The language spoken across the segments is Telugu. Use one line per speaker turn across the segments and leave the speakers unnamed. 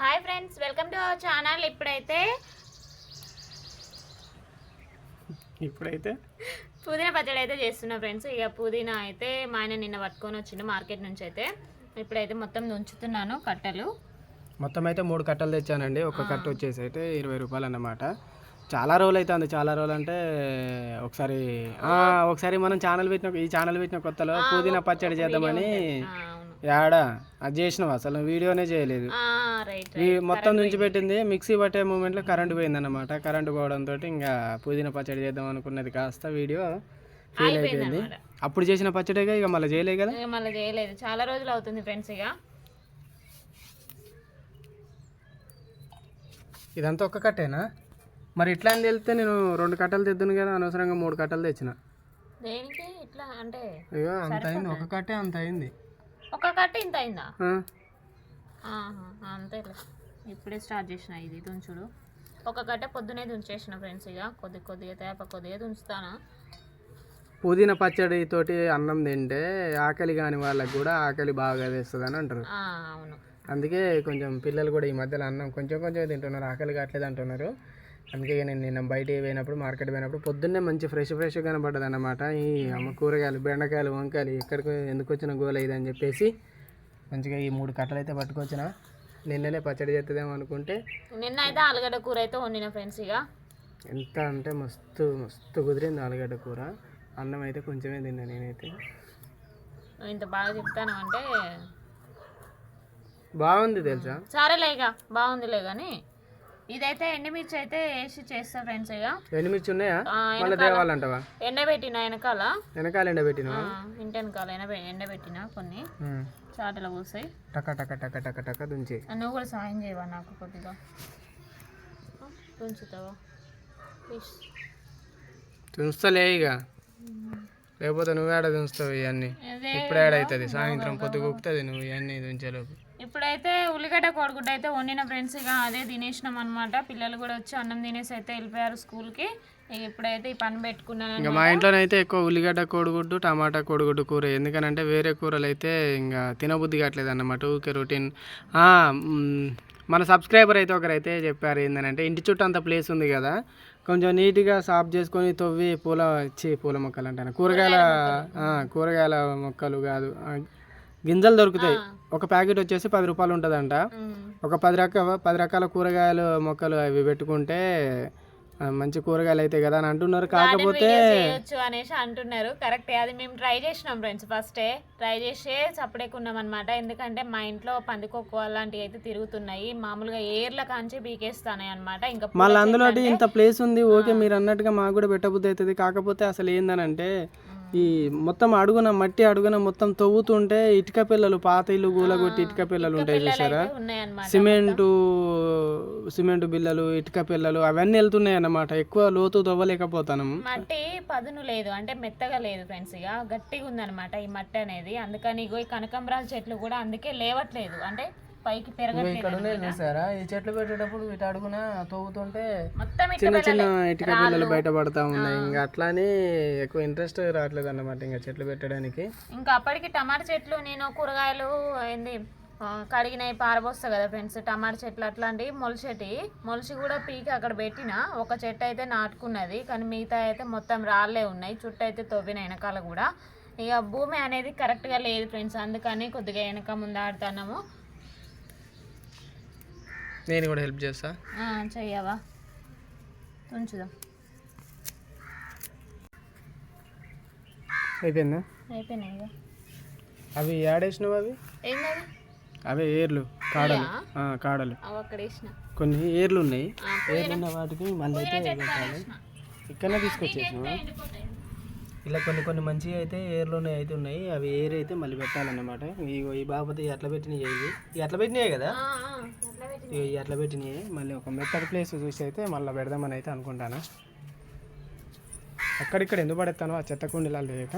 Hi friends welcome to our channel. ఇప్పుడైతే
ఇప్పుడైతే?
పుదీనా పచ్చడి అయితే చేస్తున్నా ఫ్రెండ్స్. ఇక పుదీనా అయితే మా ఆయన నిన్న పట్టుకొని వచ్చిండు మార్కెట్ నుంచి అయితే. ఇప్పుడైతే మొత్తం ఉంచుతున్నాను కట్టలు.
మొత్తం అయితే మూడు కట్టలు తెచ్చానండి. ఒక కట్ట వచ్చేసి అయితే ఇరవై రూపాయలు అన్నమాట. చాలా రోజులు అయితే అంది. చాలా రోజులు అంటే ఒకసారి ఒకసారి మనం ఛానల్ పెట్టిన ఈ ఛానల్ పెట్టిన కొత్తలో పుదీనా పచ్చడి చేద్దామని యాడా? అది చేసినావు? అసలు వీడియోనే చేయలేదు. మొత్తం నుంచి పెట్టింది. మిక్సీ పట్టే మూమెంట్లో కరెంట్ పోయిందన్నమాట. కరెంట్ పోవడంతో ఇంకా పుదీనా పచ్చడి చేద్దాం అనుకున్నది కాస్త వీడియో ఫెయిల్ అయిపోయింది అప్పుడు చేసిన పచ్చడిగా ఇక మళ్ళీ చేయలే కదా?
మళ్ళీ చేయలేదు. చాలా రోజులు అవుతుంది ఫ్రెండ్స్ ఇక.
ఇదంతా ఒక్క కట్టేనా? మరి ఇట్లా అని తెలిస్తే నేను రెండు కట్టలు తెద్దును కదా అనవసరంగా మూడు కట్టలు తెచ్చిన.
దేనికి? ఇట్లా అంటే
అయ్యో అంత అయింది. ఒక కట్టే అంత అయింది.
ఒక కట్ట ఇంత అయిందా? అంతేలే. ఇప్పుడే స్టార్ట్ చేసిన ఇది తుంచుడు ఒక గంట పొద్దునే తుంచేసిన ఫ్రెండ్స్ ఇక కొద్ది కొద్దిగా తేప కొద్దిగా తుంచుతాను
పుదీనా పచ్చడి తోటి అన్నం తింటే ఆకలి కాని వాళ్ళకి కూడా ఆకలి బాగా వేస్తుంది అని అంటారు
అవును.
అందుకే కొంచెం పిల్లలు కూడా ఈ మధ్యలో అన్నం కొంచెం కొంచెం తింటున్నారు ఆకలి కావట్లేదు అంటున్నారు. అందుకే నేను నిన్న బయటికి పోయినప్పుడు మార్కెట్ పోయినప్పుడు పొద్దున్నే మంచి ఫ్రెష్ ఫ్రెష్ కనబడ్డది అన్నమాట ఈ అమ్మ కూరగాయలు బెండకాయలు వంకాయలు ఎక్కడికి ఎందుకు వచ్చిన గోల అని చెప్పేసి మంచిగా ఈ మూడు కట్టలు అయితే పట్టుకొచ్చిన. నిన్ననే పచ్చడి చేస్తుందేమో అనుకుంటే
నిన్న అయితే ఆలుగడ్డ కూర అయితే వండిన ఫ్రెండ్స్ ఇక.
ఎంత అంటే మస్తు మస్తు కుదిరింది ఆలుగడ్డ కూర. అన్నం అయితే కొంచెమే తిన్నా నేనైతే.
ఇంత బాగా చెప్తాను అంటే
బాగుంది తెలుసా?
సరేలే ఇక బాగుందిలే కానీ ఇదైతే ఎండుమిర్చి అయితే వేసి చేస్తా ఫ్రెండ్స్ ఇక
ఎండుమిర్చి ఉన్నాయా? మళ్ళీ తేవాలంటావా?
ఎండబెట్టిన వెనకాల?
వెనకాల ఎండబెట్టినా
ఇంటి వెనకాల ఎండబె ఎండబెట్టిన కొన్ని. చాటలు పూసాయి
టక టక టక టక టక దుంచి.
నువ్వు కూడా సాయం చేయవా నాకు కొద్దిగా? ఉంచుతావా ప్లీజ్.
తుంచుతలే ఇక లేకపోతే నువ్వు ఏడ తుంచుతావు ఇవన్నీ ఇప్పుడు ఏడవుతుంది సాయంత్రం పొద్దు కుక్కుతుంది నువ్వు ఇవన్నీ తుంచేలోపు
ఇప్పుడైతే ఉల్లిగడ్డ కోడిగుడ్డ అయితే వండిన ఫ్రెండ్స్ ఇక అదే తినేసినాం అనమాట పిల్లలు కూడా వచ్చి అన్నం తినేసి అయితే వెళ్ళిపోయారు స్కూల్కి ఇప్పుడైతే ఈ పని పెట్టుకున్నాను
ఇంకా మా ఇంట్లోనైతే ఎక్కువ ఉల్లిగడ్డ కోడిగుడ్డు టమాటా కోడిగుడ్డు కూర. ఎందుకనంటే వేరే కూరలు అయితే ఇంకా తినబుద్ధి కావట్లేదు అన్నమాట. ఊకే రొటీన్ మన సబ్స్క్రైబర్ అయితే ఒకరైతే చెప్పారు ఏంటంటే ఇంటి చుట్టూ అంత ప్లేస్ ఉంది కదా కొంచెం నీట్గా సాఫ్ చేసుకొని తవ్వి పూల చి పూల మొక్కలు అంటాను. కూరగాయల కూరగాయల మొక్కలు. కాదు గింజలు దొరుకుతాయి. ఒక ప్యాకెట్ వచ్చేసి పది రూపాయలు ఉంటుందంట. ఒక పది రకాల పది రకాల కూరగాయలు మొక్కలు అవి పెట్టుకుంటే మంచి కూరగాయలు అవుతాయి కదా అని అంటున్నారు. కాకపోతే
అనేసి అంటున్నారు. కరెక్ట్ అది మేము ట్రై చేసినాం ఫ్రెండ్స్ ఫస్టే ట్రై చేసే చప్పుడేకున్నాం అనమాట ఎందుకంటే మా ఇంట్లో పందికొక్కు అలాంటివి అయితే తిరుగుతున్నాయి. మామూలుగా ఏర్ల కాంచి బీకేస్తాయి అనమాట ఇంకా
మళ్ళీ అందులో ఇంత ప్లేస్ ఉంది ఓకే మీరు అన్నట్టుగా మాకు కూడా పెట్టబుద్ధి అవుతుంది. కాకపోతే అసలు ఏందనంటే ఈ మొత్తం అడుగున మట్టి అడుగున మొత్తం తవ్వుతుంటే ఇటుక పిల్లలు పాత ఇల్లు గూలగొట్టి ఇటుక పిల్లలు ఉంటాయి చూసారా సిమెంటు సిమెంటు బిల్లలు ఇటుక పిల్లలు అవన్నీ వెళ్తున్నాయి అన్నమాట ఎక్కువ లోతు తవ్వలేకపోతాను
మట్టి పదును లేదు అంటే మెత్తగా లేదు ఫ్రెండ్స్ ఇక గట్టిగా ఉందన్నమాట ఈ మట్టి అనేది. అందుకని ఇగో ఈ కనకంబరాల చెట్లు కూడా అందుకే లేవట్లేదు. అంటే పైకి పెరగట్లేదు
ఇక్కడ ఉన్నాయి చూసారా ఈ చెట్లు పెట్టేటప్పుడు వీటి అడుగున తవ్వుతుంటే
మొత్తం ఇట్లా
చిన్న చిన్న ఇటుక పిల్లలు బయటపడతా ఉన్నాయి. ఇంకా అట్లానే ఎక్కువ ఇంట్రెస్ట్ రావట్లేదు అన్నమాట ఇంకా చెట్లు పెట్టడానికి.
ఇంకా అప్పటికి టమాటా చెట్లు నేను కూరగాయలు ఏంది కడిగినవి పారబోస్తా కదా ఫ్రెండ్స్. టమాటా చెట్లు అట్లాంటివి మొలిచెటి మొలిచి కూడా పీకి అక్కడ పెట్టిన. ఒక చెట్టు అయితే నాటుకున్నది కానీ మిగతా అయితే మొత్తం రాళ్ళే ఉన్నాయి. చుట్టూ అయితే తవ్విన వెనకాల కూడా. ఇక భూమి అనేది కరెక్ట్గా లేదు ఫ్రెండ్స్. అందుకని కొద్దిగా వెనక ముందు ఆడుతున్నాము.
నేను కూడా హెల్ప్ చేస్తా.
ఆ, చెయ్యవా? ఉంచుదాం.
అయిపోయిందా?
అయిపోయినాయి
అవి యాడేసినవి అవి?
ఏంటది
అవే ఏర్లు కాడలు. ఆ, కాడలు. కొన్ని ఏర్లు ఉన్నాయి. ఏర్లు ఉన్న వాటికి మళ్ళీ అయితే పెట్టాలి. ఇక్కడనే తీసుకొచ్చేసినావా? ఇలా కొన్ని కొన్ని మంచిగా అయితే ఏర్లోనే అయితే ఉన్నాయి. అవి ఏర్ అయితే మళ్ళీ పెట్టాలన్నమాట. ఇగో ఈ బాబు ఎట్లా పెట్టినాయి ఇవి. ఎట్లా పెట్టినాయి కదా?
అట్లా
ఇవి ఎట్లా పెట్టినాయి. మళ్ళీ ఒక మెత్తడి ప్లేస్ చూసి అయితే మళ్ళీ పెడదామని అయితే అనుకుంటాను? అక్కడిక్కడ ఎందుకు పడేస్తాను ఆ చెత్త కుండీలలో లేక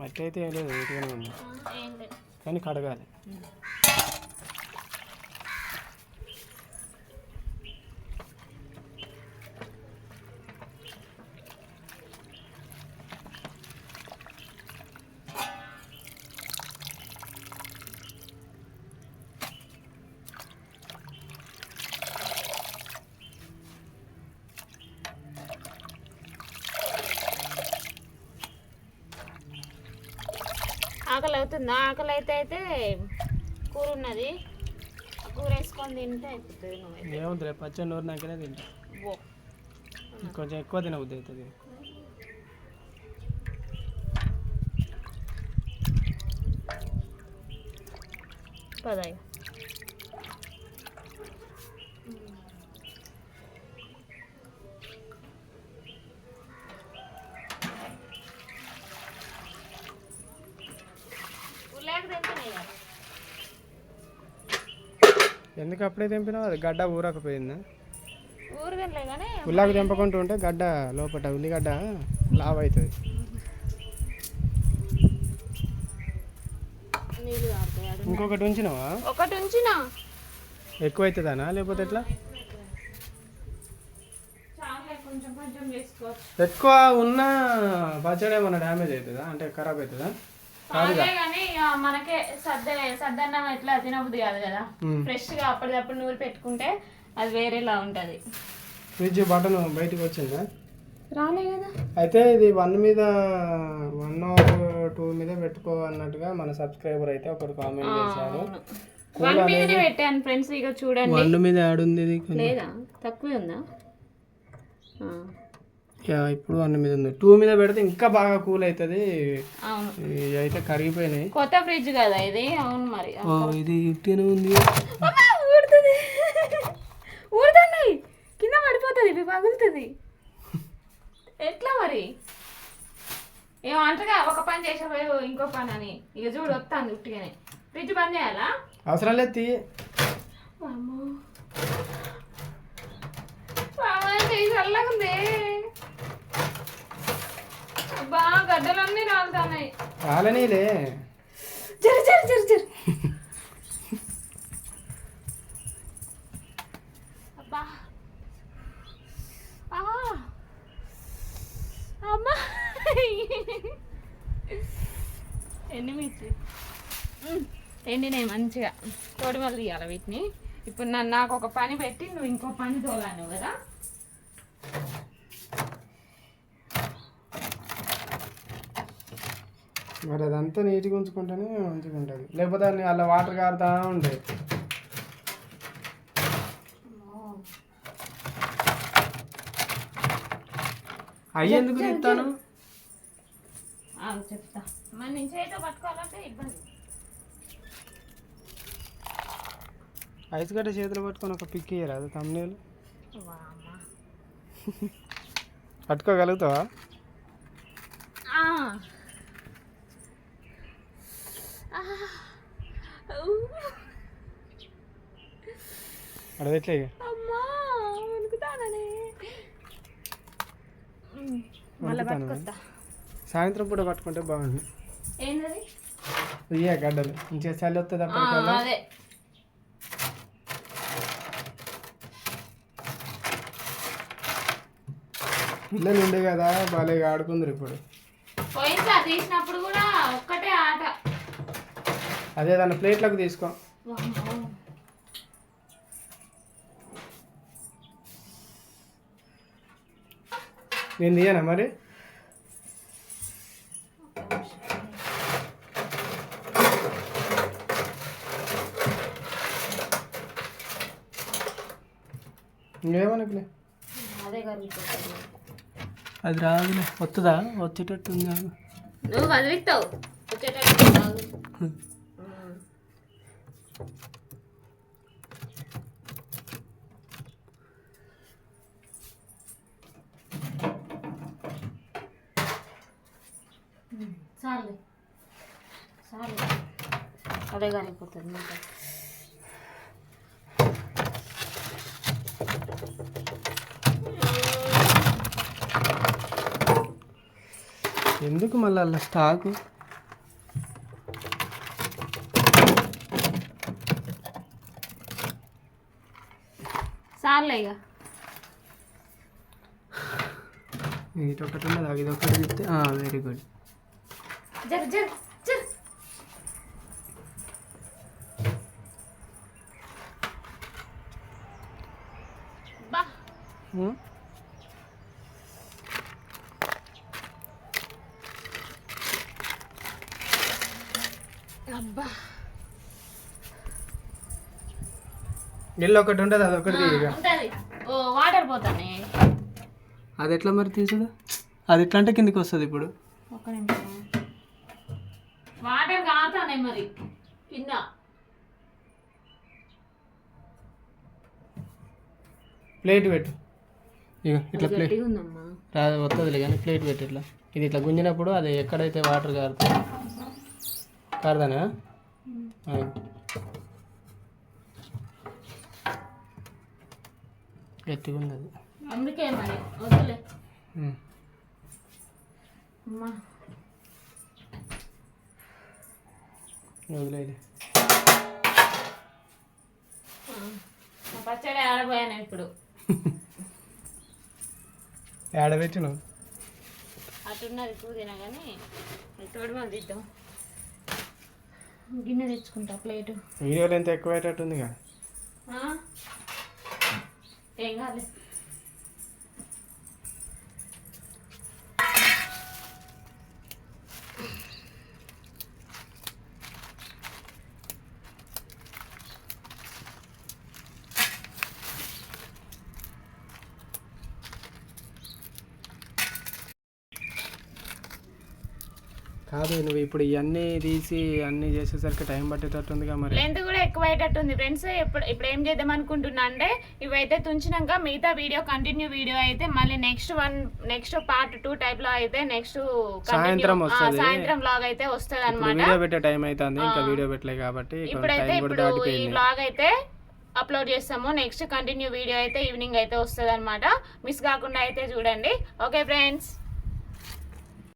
మట్టి అయితే ఏం లేదు నీట్గానే ఉంది. కానీ కడగాలి.
ఆకలి అవుతుందా ఆకలి అయితే అయితే కూర ఉన్నది కూర వేసుకొని తింటే అయిపోతుంది
ఏముంది పచ్చడి నూరు నాకనే తింటా కొంచెం ఎక్కువ తినబుద్ధి అవుతుంది.
పదాయి ఉల్లేక తింటున్నాయి కదా
ఎందుకు అప్పుడే తెంపినావు? అది గడ్డ ఊరకపోయిందా?
ఊరు తినలే కానీ
ఉల్లాకు తెంపకుంటూ ఉంటే గడ్డ లోపల ఉల్లిగడ్డ లావ్ అవుతుంది. ఇంకొకటి ఉంచినావా?
ఒకటి ఉంచినా.
ఎక్కువ అవుతుందానా లేకపోతే ఎట్లా? ఎక్కువ ఉన్న పచ్చడి ఏమన్నా డ్యామేజ్ అవుతుందా అంటే ఖరాబ్ అవుతుందా
మనకే సద్ద సద్దన్నం ఎట్లా తినబుద్ది కాదు కదా. ఫ్రెష్గా అప్పటిదప్పుడు నూరి పెట్టుకుంటే అది వేరేలా ఉంటది.
ఫ్రిడ్జ్ బటన్ బయటికి వచ్చిందా?
రాలే కదా.
అయితే ఇది వన్ మీద వన్ టూ మీద పెట్టుకో అన్నట్టుగా మన సబ్స్క్రైబర్ అయితే ఒకరు కామెంట్ చేశారు.
వన్ మీదనే పెట్టాను ఫ్రెండ్స్ ఇక చూడండి.
వన్ మీద ఆడుంది ఇది కొంచెం.
లేదా? తక్కువే ఉందా? ఆ,
యా, ఇప్పుడు వన్ మీద ఉంది. టూ మీద పెడితే ఇంకా బాగా కూల్ అవుతుంది
అవును.
అయితే కరిగిపోయినాయి.
కొత్త ఫ్రిడ్జ్ కదా ఇది? అవును మరి.
ఇది ఇట్టినే ఉంది.
ఊడుతుంది ఊడుతున్నాయి కింద పడిపోతుంది ఇవి పగులుతుంది. ఎట్లా మరి? ఏమంటగా ఒక పని చేసేపోయి ఇంకో పని అని ఇక చూడు వస్తాను ఉట్టిగానే. ఫ్రిడ్జ్ బంద్ చేయాలా?
అవసరం లేదు తీ.
అమ్మో. చేయి చల్లగుంది. అబ్బా గడ్డలన్నీ రాలుతున్నాయి
రాలనీలే
జరు జరు జరు జరు. అబ్బా. ఆ. అమ్మా. ఎండిమిర్చి. ఎండినాయి మంచిగా. తోడిమలు తీయాలి వీటిని. ఇప్పుడు నన్ను నాకు ఒక పని పెట్టి నువ్వు ఇంకో పని తోలాను కదా.
మరి అదంతా నీట్గా ఉంచుకుంటేనే మంచిగా ఉంటుంది. లేకపోతే అన్ని అలా వాటర్ కారుతా ఉంటాయి అయ్యి ఎందుకు తీస్తాను
ఆ, చెప్తా. మరి నేను చేతితో పట్టుకోవాలంటే ఇబ్బంది.
ఐస్ గడ్డ చేతిలో పట్టుకొని ఒక పిక్ ఇయ్యరాదు తమ్నేలు
వామ్మా.
పట్టుకోగలుగుతావా. అడగట్లే ఇక
అమ్మా వణుకుతాననే. ఉమ్, మళ్ళా
వణుకుతానా?
పట్టుకొస్తా.
సాయంత్రం పూట పట్టుకుంటే బాగుంది
ఏంటది
ఇయ్యే గడ్డలు. మంచిగా చలి వస్తుంది అప్పటికల్లా?
అదే.
పిల్లలు ఉండే కదా బాగా ఆడుకుందరు ఇప్పుడు.
తీసినప్పుడు కూడా ఒక్కటే ఆట.
అదే దాని ప్లేట్లకు తీసుకో. నేను తీయనా మరి? ఇంకేమనకులే
అదే
రాదులే వస్తుందా వచ్చేటట్టు ఉందా
నువ్వు కదిలిస్తావు చాలు. చాలు. అదే కరిగిపోతుంది ఇంకా.
ఎందుకు మళ్ళీ అలా స్టాకు
చాలే ఇక
ఇది ఒకటి ఉన్నది ఇది ఒకటి చెప్తే వెరీ గుడ్
జర జర జర. బా. అబ్బా.
ఇల్లు ఒకటి ఉంటుంది అది ఒకటి తీయగా.
ఉంటది. ఓ వాటర్ పోతానే.
అది ఎట్లా మరి తీసుడు అది ఎట్లా అంటే కిందికి వస్తుంది ఇప్పుడు.
ఒక్క నిమిషం. వాటర్ కాతానే మరి కింద.
ప్లేట్ పెట్టు. ఇక ఇట్లా ప్లేట్ రాదు వస్తుందిలే కానీ ప్లేట్ పెట్టి ఇట్లా. ఇది ఇట్లా గుంజినప్పుడు అది ఎక్కడైతే వాటర్ కారుతుంది. కారదానా ఉంది అది
అందుకే మరి
వదిలేయలే
మా పచ్చడి ఆడబోయాను ఇప్పుడు.
ఏడబెట్టినావు
అటున్నది పుదీనా కానీ తోడు మనం తిద్దాం గిన్నె తెచ్చుకుంటా ప్లేటు.
వీడియోలో ఎంత ఎక్కువ అయ్యేటట్టుంది కదా
కాదు
నువ్వు ఇప్పుడు ఇవన్నీ తీసి అన్నీ చేసేసరికి టైం పట్టేటట్టుందిగా మరి.
లెంత్ కూడా ఎక్కువ అయ్యేటట్టుంది ఫ్రెండ్స్ ఇప్పుడు ఇప్పుడు ఏం చేద్దాం అనుకుంటున్నా అంటే ఇవైతే తుంచినాక మిగతా వీడియో కంటిన్యూ వీడియో అయితే మళ్ళీ next one next part two టైప్లో అయితే నెక్స్ట్
సాయంత్రం వస్తది.
సాయంత్రం బ్లాగ్ అయితే వస్తుంది అనమాట
వీడియో పెట్టే టైం అవుతుంది ఇంకా వీడియో పెట్టలే కాబట్టి
ఇప్పుడైతే ఇప్పుడు ఈ బ్లాగ్ అయితే అప్లోడ్ చేస్తాము. నెక్స్ట్ కంటిన్యూ వీడియో అయితే ఈవినింగ్ అయితే వస్తుంది అనమాట మిస్ కాకుండా అయితే చూడండి. Okay friends